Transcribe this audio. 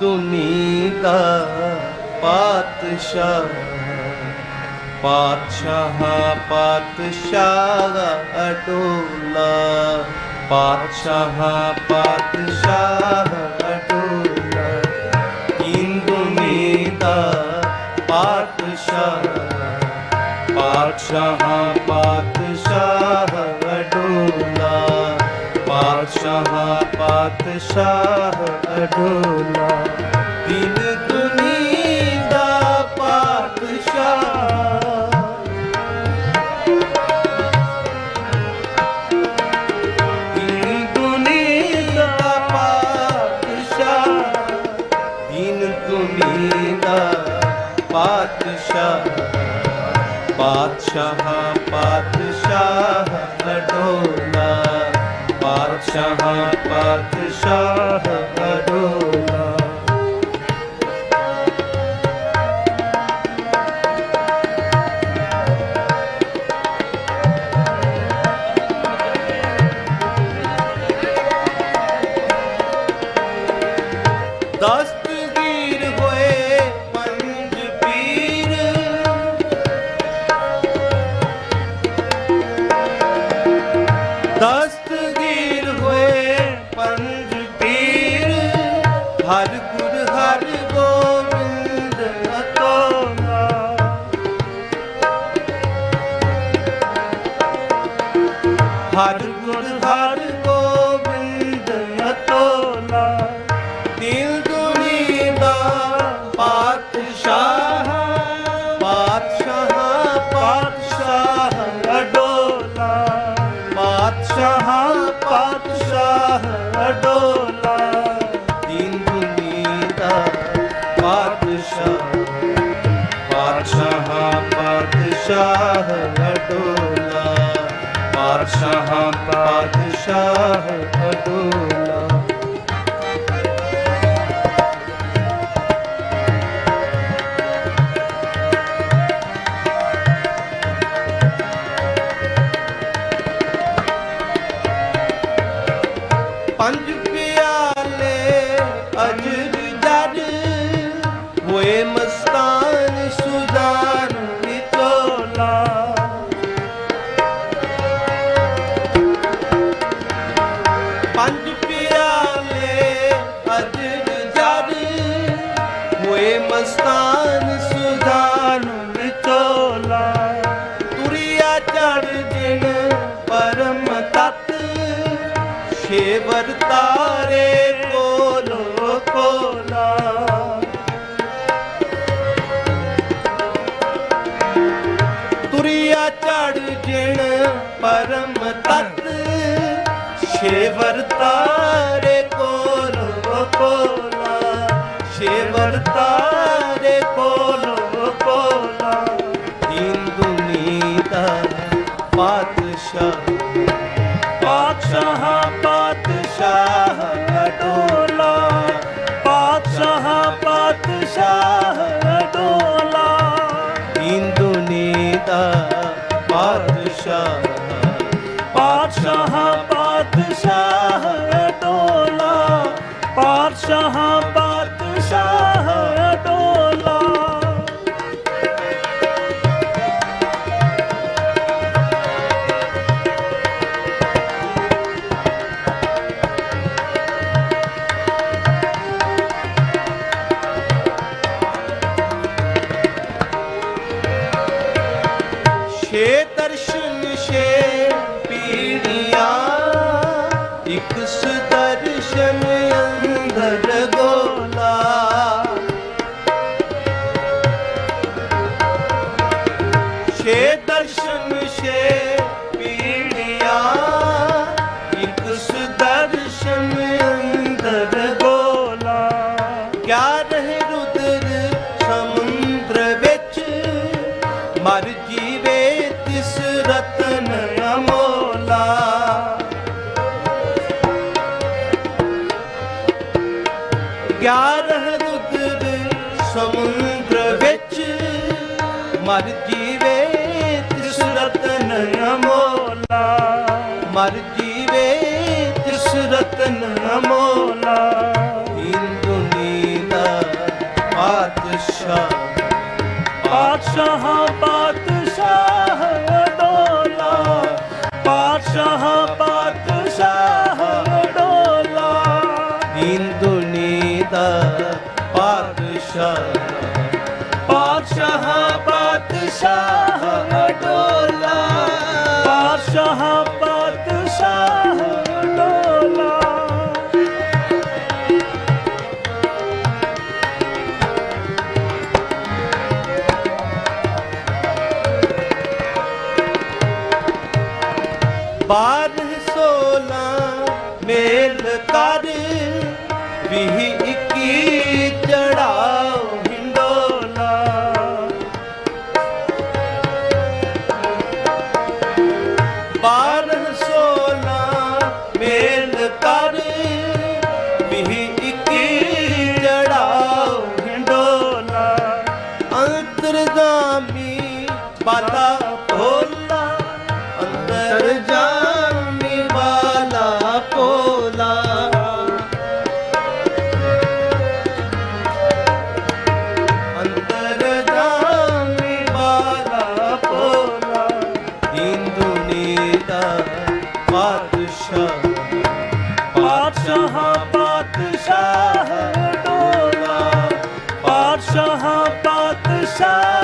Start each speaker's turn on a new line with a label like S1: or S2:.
S1: ਦੁਨੀ ਦਾ ਪਾਤਸ਼ਾਹ ਪਾਤਸ਼ਾਹ ਪਾਤਸ਼ਾਹ ਅਟੋਲਾ ਪਾਤਸ਼ਾਹ ਪਾਤਸ਼ਾਹ ਅਟੋਲਾ ਦੁਨੀ ਦਾ ਪਾਤਸ਼ਾਹ ਪਾਤਸ਼ਾਹ ਪਾਤਸ਼ਾਹ ਪਾਤਸ਼ਾਹ ਅਡੋਲਾ। ਦਿਨ ਦੁਨੀ ਦਾ ਪਾਤਸ਼ਾਹ। ਦਿਨ ਦੁਨੀ ਦਾ ਪਾਤਸ਼ਾਹ। ਦਿਨ ਦਾ ਪਾਤਸ਼ਾਹ। ਪਾਤਸ਼ਾਹ ਪਾਤਸ਼ਾਹ ਅਡੋਲਾ। ਪਾਤਸ਼ਾਹ ਅਡੋਲਾ ਪਾਤਸ਼ਾਹ ਅਡੋਲਾ ਦਿਨ ਦੁਨੀ ਦਾ ਪਾਤਸ਼ਾਹ ਪਾਤਸ਼ਾਹ ਪਾਤਸ਼ਾਹ ਅਡੋਲਾ। ਪਾਤਸ਼ਾਹ ਤੁਰਿਆ ਚੜ ਜਿਣ ਪਰਮ ਤਤ। ਸ਼ੇਵਰ ਤਾਰੇ ਕੋਲ ਕੋਲਾ। ਸ਼ੇਵਰ ਤਾਰੇ ਪਾਤਸ਼ਾਹ ਅਡੋਲਾ ਪਾਤਸ਼ਾਹ ਪਾਤਸ਼ਾਹ ਡੋਲਾ ਛੇ ਦਰਸ਼ਨ ਛੇ ਪੀੜੀਆਂ ਛੇ ਦਰਸ਼ਨ, ਛੇ ਪੀੜਿਆ, ਇੱਕ ਸੁਦਰਸ਼ਨ ਅੰਦਰ ਗੋਲਾ। ਗਿਆਰਹ ਰੁਦਰ ਸਮੁੰਦਰ ਵਿੱਚ, ਮਰ ਜੀਵੇ ਤਿਸ ਰਤਨ ਅਮੋਲਾ। ਗਿਆਰਹ ਰੁਦਰ ਸਮੁੰਦਰ ਵਿੱਚ, ਮਰ ਹਰ ਜੀਵੇ ਤਿਸ ਰਤਨ ਅਮੋਲਾ। ਹਿੰਦੁਨੀ ਦਾ ਪਾਤਸ਼ਾਹ। ਬਾਰਹ ਸੋਲਾਂ ਮੇਲ ਕਰ ਵੀਹ ਇੱਕੀ ਚੜਾਓ ਹਿੰਡੋਲਾ। ਬਾਰਹ ਸੋਲਾਂ ਮੇਲ ਕਰ ਵੀਹ ਇੱਕੀ ਚੜਾਓ ਹਿੰਡੋਲਾ। ਅੰਤਰਜਾਮੀ ਬਾਲਾ
S2: ਡੋਲਾ ਪਾਤਸ਼ਾਹ ਪਾਤਸ਼ਾਹ ਡੋਲਾ